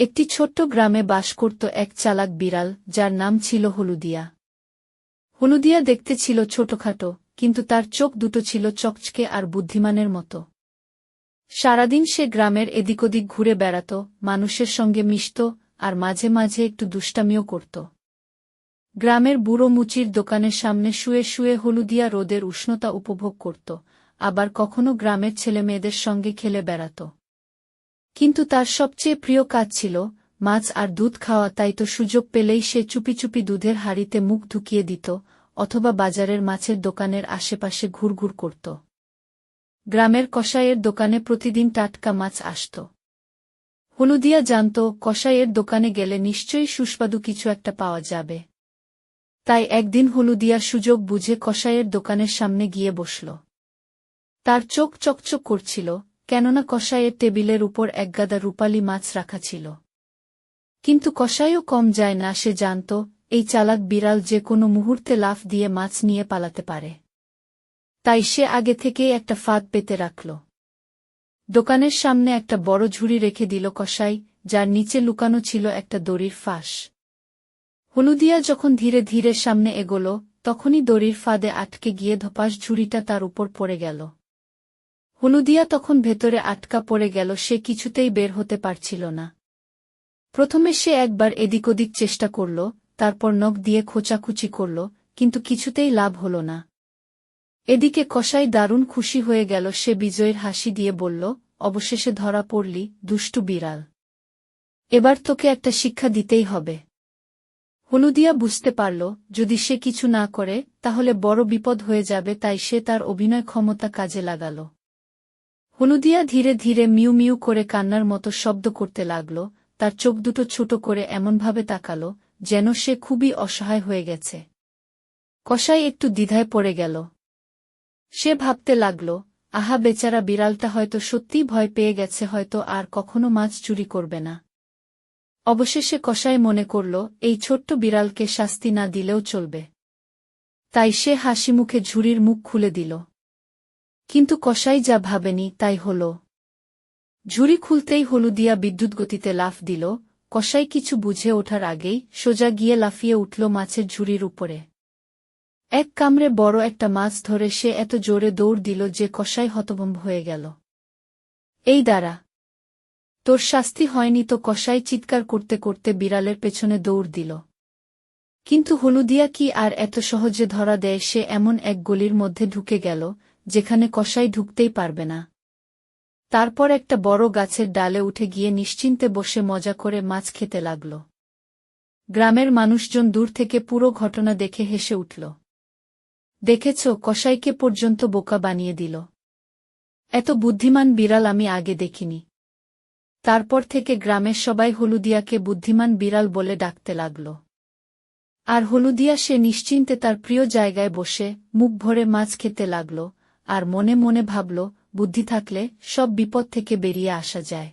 একটি ছোট্ট গ্রামে বাস করত এক চালাক বিড়াল, যার নাম ছিল হলুদিয়া। হলুদিয়া দেখতে ছিল ছোটখাটো, কিন্তু তার চোখ দুটো ছিল চকচকে আর বুদ্ধিমানের মতো। সারাদিন সে গ্রামের এদিক ওদিক ঘুরে বেড়াত, মানুষের সঙ্গে মিশত, আর মাঝে মাঝে একটু দুষ্টামিও করত। গ্রামের বুড়ো মুচির দোকানের সামনে শুয়ে শুয়ে হলুদিয়া রোদের উষ্ণতা উপভোগ করত, আবার কখনো গ্রামের ছেলে মেয়েদের সঙ্গে খেলে বেড়াত। কিন্তু তার সবচেয়ে প্রিয় কাজ ছিল মাছ আর দুধ খাওয়া, তাই তো সুযোগ পেলেই সে চুপি চুপি দুধের হাড়িতে মুখ ঢুকিয়ে দিত অথবা বাজারের মাছের দোকানের আশেপাশে ঘুরঘুর করত। গ্রামের কসাইয়ের দোকানে প্রতিদিন টাটকা মাছ আসত। হলুদিয়া জানত, কসাইয়ের দোকানে গেলে নিশ্চয়ই সুস্বাদু কিছু একটা পাওয়া যাবে। তাই একদিন হলুদিয়া সুযোগ বুঝে কসাইয়ের দোকানের সামনে গিয়ে বসল। তার চোখ চকচক করছিল কেননা কসাইয়ের টেবিলের উপর একগাদা রূপালী মাছ রাখা ছিল। কিন্তু কসাইও কম যায় না, সে জানত, এই চালাক বিড়াল যে কোনো মুহূর্তে লাফ দিয়ে মাছ নিয়ে পালাতে পারে। তাই সে আগে থেকেই একটা ফাঁদ পেতে রাখল। দোকানের সামনে একটা বড় ঝুড়ি রেখে দিল কষাই যার নিচে লুকানো ছিল একটা দড়ির ফাঁস। হলুদিয়া যখন ধীরে ধীরে সামনে এগোল, তখনই দড়ির ফাঁদে আটকে গিয়ে ধপাস ঝুড়িটা তার উপর পড়ে গেল। হলুদিয়া তখন ভেতরে আটকা পড়ে গেল, সে কিছুতেই বের হতে পারছিল না। প্রথমে সে একবার এদিক ওদিক চেষ্টা করল, তারপর নখ দিয়ে খোঁচাখুচি করল, কিন্তু কিছুতেই লাভ হল না। এদিকে কসাই দারুণ খুশি হয়ে গেল, সে বিজয়ের হাসি দিয়ে বলল, অবশেষে ধরা পড়লি, দুষ্টু বিড়াল। এবার তোকে একটা শিক্ষা দিতেই হবে। হলুদিয়া বুঝতে পারল, যদি সে কিছু না করে, তাহলে বড় বিপদ হয়ে যাবে, তাই সে তার অভিনয় ক্ষমতা কাজে লাগাল। হলুদিয়া ধীরে ধীরে মিউ মিউ করে কান্নার মতো শব্দ করতে লাগল, তার চোখ দুটো ছোট করে এমনভাবে তাকাল, যেন সে খুবই অসহায় হয়ে গেছে। কসাই একটু দ্বিধায় পড়ে গেল। সে ভাবতে লাগল, আহা বেচারা বিড়ালটা হয়তো সত্যিই ভয় পেয়ে গেছে, হয়তো আর কখনো মাছ চুরি করবে না। অবশেষে কসাই মনে করল, এই ছোট্ট বিড়ালকে শাস্তি না দিলেও চলবে। তাই সে হাসি মুখে ঝুড়ির মুখ খুলে দিল। কিন্তু কসাই যা ভাবেনি তাই হল। ঝুড়ি খুলতেই হলুদিয়া বিদ্যুৎ গতিতে লাফ দিল, কসাই কিছু বুঝে ওঠার আগেই সোজা গিয়ে লাফিয়ে উঠল মাছের ঝুড়ির উপরে। এক কামড়ে বড় একটা মাছ ধরে সে এত জোরে দৌড় দিল যে কসাই হতভম্ব হয়ে গেল। এই দ্বারা তোর শাস্তি হয়নি তো কসাই চিৎকার করতে করতে বিড়ালের পেছনে দৌড় দিল। কিন্তু হলুদিয়া কি আর এত সহজে ধরা দেয় সে এমন এক গলির মধ্যে ঢুকে গেল যেখানে কসাই ঢুকতেই পারবে না। তারপর একটা বড় গাছের ডালে উঠে গিয়ে নিশ্চিন্তে বসে মজা করে মাছ খেতে লাগল। গ্রামের মানুষজন দূর থেকে পুরো ঘটনা দেখে হেসে উঠল। দেখেছ, কসাইকে পর্যন্ত বোকা বানিয়ে দিল। এত বুদ্ধিমান বিড়াল আমি আগে দেখিনি। তারপর থেকে গ্রামের সবাই হলুদিয়াকে বুদ্ধিমান বিড়াল বলে ডাকতে লাগল। আর হলুদিয়া সে নিশ্চিন্তে তার প্রিয় জায়গায় বসে মুখ ভরে মাছ খেতে লাগল আর মনে মনে ভাবল বুদ্ধি থাকলে সব বিপদ থেকে বেরিয়ে আসা যায়।